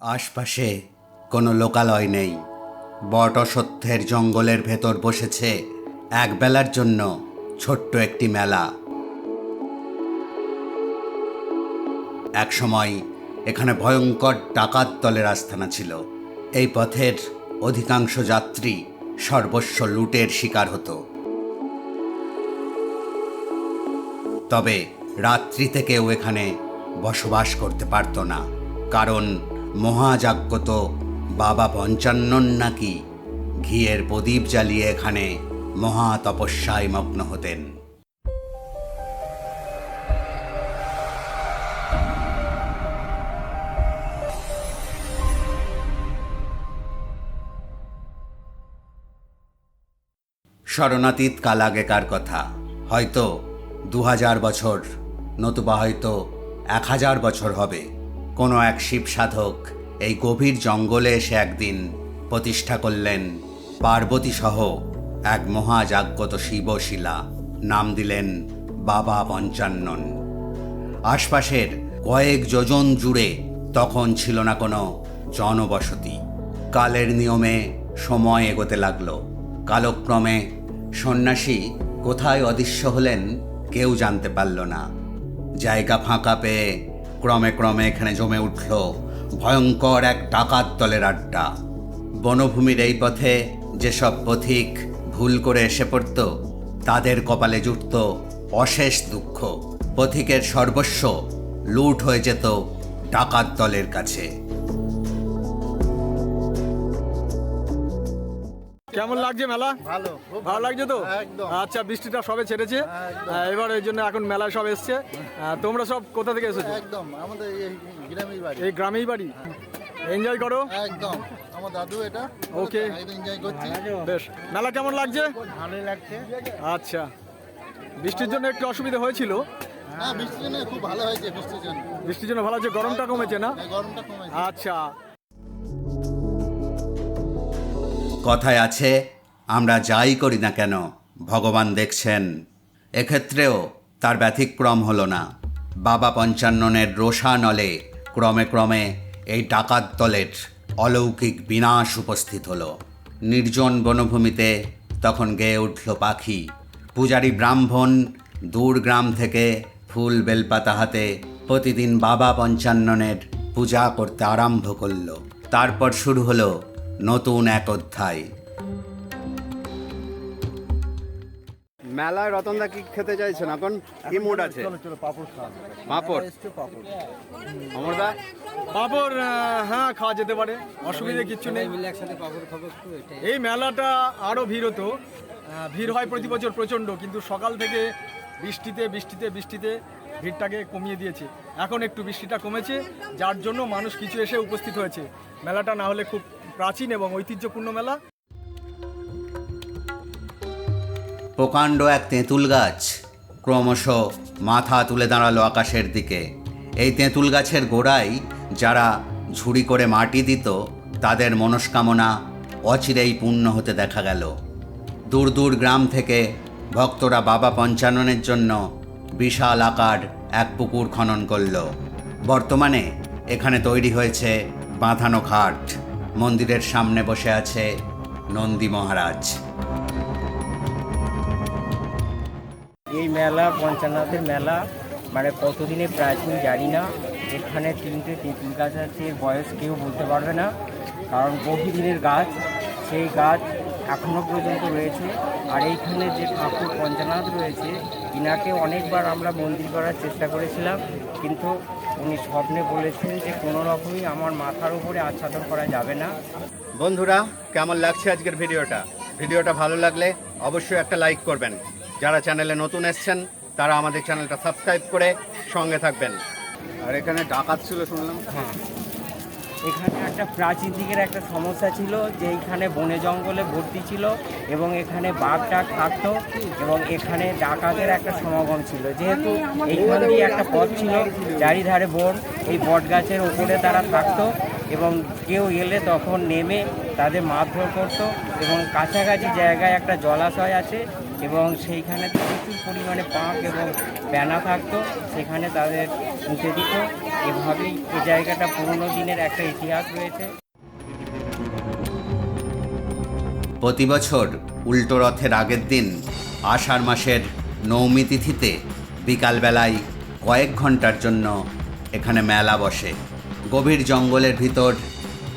আশপাশে কোনো লোকালয় নেই। বট অসত্যের জঙ্গলের ভেতর বসেছে একবেলার জন্য ছোট্ট একটি মেলা। একসময় এখানে ভয়ঙ্কর ডাকাত দলের আস্থানা ছিল। এই পথের অধিকাংশ যাত্রী সর্বস্ব লুটের শিকার হতো। তবে রাত্রিতে কেউ এখানে বসবাস করতে পারত না, কারণ মহাজাগ্যত বাবা পঞ্চান্নন নাকি ঘিয়ের প্রদীপ জ্বালিয়ে এখানে মহা তপস্যায় মগ্ন হতেন। স্মরণাতীত কাল আগেকার কথা। হয়তো দু হাজার বছর, নতুবা হয়তো এক হাজার বছর হবে। কোনো এক শিব সাধক এই গভীর জঙ্গলে এসে একদিন প্রতিষ্ঠা করলেন পার্বতী সহ এক মহাজাগ্যত শিবশিলা। নাম দিলেন বাবা পঞ্চান্নন আশপাশের কয়েক যোজন জুড়ে তখন ছিল না কোনো জনবসতি। কালের নিয়মে সময় এগোতে লাগল। কালক্রমে সন্ন্যাসী কোথায় অদৃশ্য হলেন কেউ জানতে পারল না। জায়গা ফাঁকা পেয়ে ক্রমে ক্রমে এখানে জমে উঠল ভয়ঙ্কর এক ডাকাত দলের আড্ডা। বনভূমির এই পথে যেসব পথিক ভুল করে এসে পড়ত, তাদের কপালে জুটত অশেষ দুঃখ। পথিকের সর্বস্ব লুট হয়ে যেত ডাকাত দলের কাছে। কেমন লাগছে মেলা? ভালো ভালো লাগছে তো? আচ্ছা বৃষ্টিটা সবে ছেড়েছে। একদম। এবার এই জন্য এখন মেলায় সব এসছে। তোমরা সব কোথা থেকে এসেছ? একদম আমাদের এই গ্রামের বাড়ি। এই গ্রামেই বাড়ি? এনজয় করো। একদম আমার দাদু এটা। ওকে। এনজয় করছি। বেশ মেলা কেমন লাগছে? ভালোই লাগছে। আচ্ছা বৃষ্টির জন্য একটু অসুবিধা হয়েছিল। বৃষ্টির জন্য খুব ভালো হয়েছে বৃষ্টির জন্য। বৃষ্টির জন্য ভালো আছে গরমটা কমেছে না? গরমটা কমেছে। আচ্ছা কথায় আছে, আমরা যাই করি না কেন, ভগবান দেখছেন। এক্ষেত্রেও তার ব্যতিক্রম হলো না। বাবা পঞ্চান্ননের রোষানলে ক্রমে ক্রমে এই ডাকাত দলের অলৌকিক বিনাশ উপস্থিত হলো। নির্জন বনভূমিতে তখন গেয়ে উঠল পাখি। পূজারী ব্রাহ্মণ দূর গ্রাম থেকে ফুল বেলপাতা হাতে প্রতিদিন বাবা পঞ্চান্ননের পূজা করতে আরম্ভ করল। তারপর শুরু হলো নতুন এক অধ্যায়। মেলায় রতনদা কি খেতে চাইছেন? এখন কি মুড আছে? পাপড় অমরদা পাপড়? হ্যাঁ খাওয়া যেতে পারে। অসুবিধা কিচ্ছু নেই। এই মেলাটা আরও ভিড় হতো ভিড় হয় প্রতি বছর প্রচণ্ড কিন্তু সকাল থেকে বৃষ্টিতে বৃষ্টিতে বৃষ্টিতে ভিড়টাকে কমিয়ে দিয়েছে। এখন একটু বৃষ্টিটা কমেছে যার জন্য মানুষ কিছু এসে উপস্থিত হয়েছে। মেলাটা না হলে খুব প্রাচীন এবং ঐতিহ্যপূর্ণ মেলা। প্রকাণ্ড এক তেঁতুল গাছ। ক্রমশ মাথা তুলে দাঁড়াল আকাশের দিকে। এই তেঁতুল গাছের গোড়ায় যারা ঝুড়ি করে মাটি দিত, তাদের মনস্কামনা অচিরেই পূর্ণ হতে দেখা গেল। দূর দূর গ্রাম থেকে ভক্তরা বাবা পঞ্চাননের জন্য বিশাল আকার এক পুকুর খনন করল। বর্তমানে এখানে তৈরি হয়েছে বাঁধানো ঘাট মন্দিরের সামনে বসে আছে নন্দী মহারাজ। এই মেলা পঞ্চানাথের মেলা মানে কতদিনে প্রাচীন জানি না। এখানে তিনটে তেঁতুল গাছ আছে বয়স কেউ বলতে পারবে না, কারণ বহুদিনের গাছ, সেই গাছ এখনও পর্যন্ত রয়েছে। আর এইখানে যে ঠাকুর পঞ্চানাথ রয়েছে, ইনাকে অনেকবার আমরা মন্দির করার চেষ্টা করেছিলাম, কিন্তু উনি স্বপ্নে বলেছেন যে কোনো রকমই আমার মাথার উপরে আচ্ছাদন করা যাবে না। বন্ধুরা কেমন লাগছে আজকের ভিডিওটা? ভিডিওটা ভালো লাগলে অবশ্যই একটা লাইক করবেন। যারা চ্যানেলে নতুন এসছেন তারা আমাদের চ্যানেলটা সাবস্ক্রাইব করে সঙ্গে থাকবেন। আর এখানে ডাকাত ছিল শুনলাম। হ্যাঁ। এখানে একটা প্রাচীন দিকের একটা সমস্যা ছিল, যে এইখানে বনে জঙ্গলে ভর্তি ছিল এবং এখানে বাঘ টাক থাকতো এবং এখানে ডাকাতের একটা সমাগম ছিল। যেহেতু এইখান দিয়ে একটা পথ ছিল, চারিধারে বন, এই বট গাছের ওপরে তারা থাকতো এবং কেউ এলে তখন নেমে তাদের মারধর করতো এবং কাছাকাছি জায়গায় একটা জলাশয় আছে এবং সেইখানে প্রচুর পরিমাণে পাঁক এবং ব্যানা থাকতো, সেখানে তাদের পুঁতে দিত। এভাবেই এই জায়গাটা পুরোনো দিনের একটা ইতিহাস রয়েছে। প্রতি বছর উল্টো রথের আগের দিন আষাঢ় মাসের নৌমি তিথিতে বিকালবেলায় কয়েক ঘণ্টার জন্য এখানে মেলা বসে। গভীর জঙ্গলের ভিতর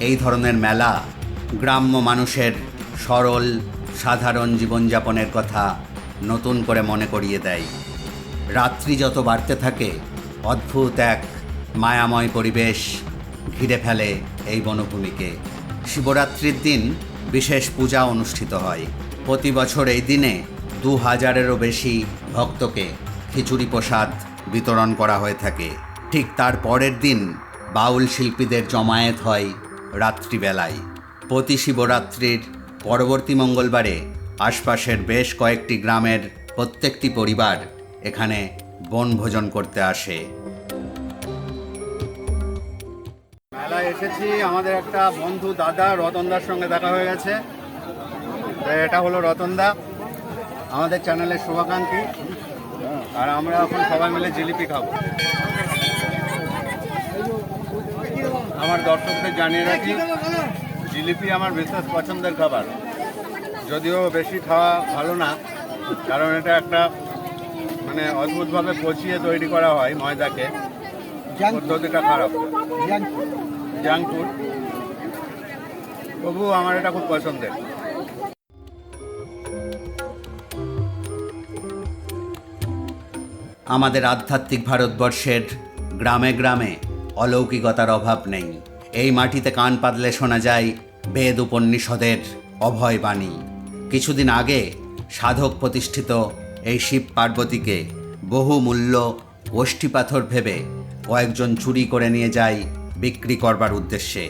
এই ধরনের মেলা গ্রাম্য মানুষের সরল, সাধারণ জীবনযাপনের কথা নতুন করে মনে করিয়ে দেয়। রাত্রি যত বাড়তে থাকে, অদ্ভুত এক মায়াময় পরিবেশ ঘিরে ফেলে এই বনভূমিকে। শিবরাত্রির দিন বিশেষ পূজা অনুষ্ঠিত হয়। প্রতি বছর এই দিনে দু হাজারেরও বেশি ভক্তকে খিচুড়ি প্রসাদ বিতরণ করা হয়ে থাকে। ঠিক তার পরের দিন বাউল শিল্পীদের জমায়েত হয় রাত্রিবেলায়। প্রতি শিবরাত্রির পরবর্তী মঙ্গলবারে আশপাশের বেশ কয়েকটি গ্রামের প্রত্যেকটি পরিবার এখানে বনভোজন করতে আসে। এসেছি, আমাদের একটা বন্ধু দাদা রতনদার সঙ্গে দেখা হয়ে গেছে। এটা হলো রতনদা, আমাদের চ্যানেলের শুভাকাঙ্ক্ষী। আর আমরা এখন সবাই মিলে জিলিপি খাব। আমার দর্শকদের জানিয়ে রাখি, জিলিপি আমার বিশেষ পছন্দের খাবার। যদিও বেশি খাওয়া ভালো না, কারণ এটা একটা মানে অদ্ভুতভাবে পচিয়ে তৈরি করা হয় ময়দাকে। পদ্ধতিটা খারাপ। জাঙ্ক ফুড তবুও আমার এটা খুব পছন্দের। আমাদের আধ্যাত্মিক ভারতবর্ষের গ্রামে গ্রামে অলৌকিকতার অভাব নেই। এই মাটিতে কান পাতলে শোনা যায় বেদ উপনিষদের অভয় বাণী। কিছুদিন আগে সাধক প্রতিষ্ঠিত এই শিব পার্বতীকে বহু মূল্য ওষ্ঠী পাথর ভেবে কয়েকজন চুরি করে নিয়ে যায় বিক্রি করবার উদ্দেশ্যে।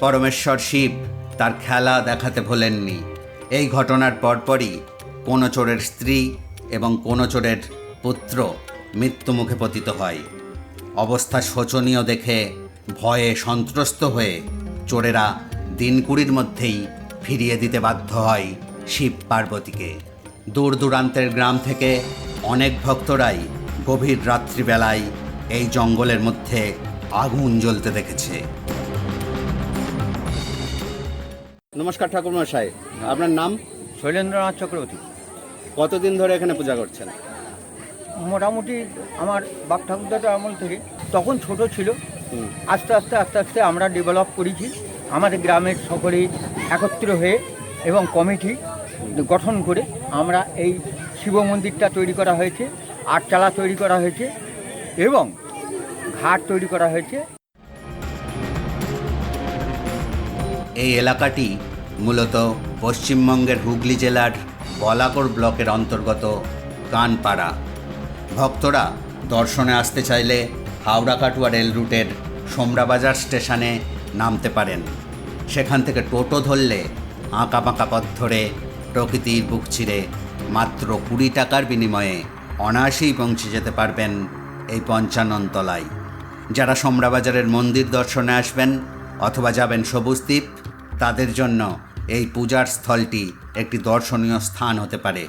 পরমেশ্বর শিব তার খেলা দেখাতে ভোলেননি। এই ঘটনার পরপরই কোনো চোরের স্ত্রী এবং কোনো চোরের পুত্র মৃত্যুমুখে পতিত হয়। অবস্থা শোচনীয় দেখে ভয়ে সন্ত্রস্ত হয়ে চোরেরা দিন কুড়ির মধ্যেই ফিরিয়ে দিতে বাধ্য হয় শিব পার্বতীকে। দূর দূরান্তের গ্রাম থেকে অনেক ভক্তরাই গভীর রাত্রিবেলায় এই জঙ্গলের মধ্যে আগুন জ্বলতে দেখেছে। নমস্কার ঠাকুর মশাই আপনার নাম? শৈলেন্দ্রনাথ চক্রবর্তী। কতদিন ধরে এখানে পূজা করছেন? মোটামুটি আমার বাপ ঠাকুরদার আমল থেকে তখন ছোট ছিল। আস্তে আস্তে আস্তে আস্তে আমরা ডেভেলপ করেছি। আমাদের গ্রামের সকলেই একত্র হয়ে এবং কমিটি গঠন করে আমরা এই শিব মন্দিরটা তৈরি করা হয়েছে আটচালা তৈরি করা হয়েছে এবং ঘাট তৈরি করা হয়েছে। এই এলাকাটি মূলত পশ্চিমবঙ্গের হুগলি জেলার বলাকর ব্লকের অন্তর্গত কানপাড়া। ভক্তরা দর্শনে আসতে চাইলে হাওড়া কাটুয়া রেল রুটের সোমরাবাজার স্টেশনে নামতে পারেন। সেখান থেকে টোটো ধরলে আঁকা বাঁকা পথ ধরে প্রকৃতির বুক চিরে মাত্র কুড়ি টাকার বিনিময়ে অনায়াসেই পৌঁছে যেতে পারবেন এই পঞ্চাননতলায় যারা সোমরাবাজারের মন্দির দর্শনে আসবেন অথবা যাবেন সবুজদ্বীপ তাদের জন্য এই পূজার স্থলটি একটি দর্শনীয় স্থান হতে পারে।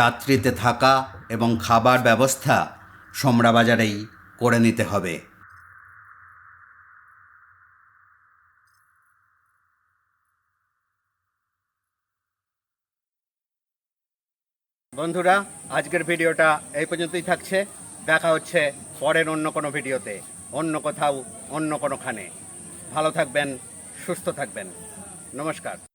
রাত্রিতে থাকা এবং খাবার ব্যবস্থা সোমরাবাজারেই করে নিতে হবে। বন্ধুরা, আজকের ভিডিওটা এই পর্যন্তই থাকছে। দেখা হচ্ছে পরের অন্য কোনো ভিডিওতে। অন্য কোথাও অন্য কোনোখানে। ভালো থাকবেন সুস্থ থাকবেন। নমস্কার।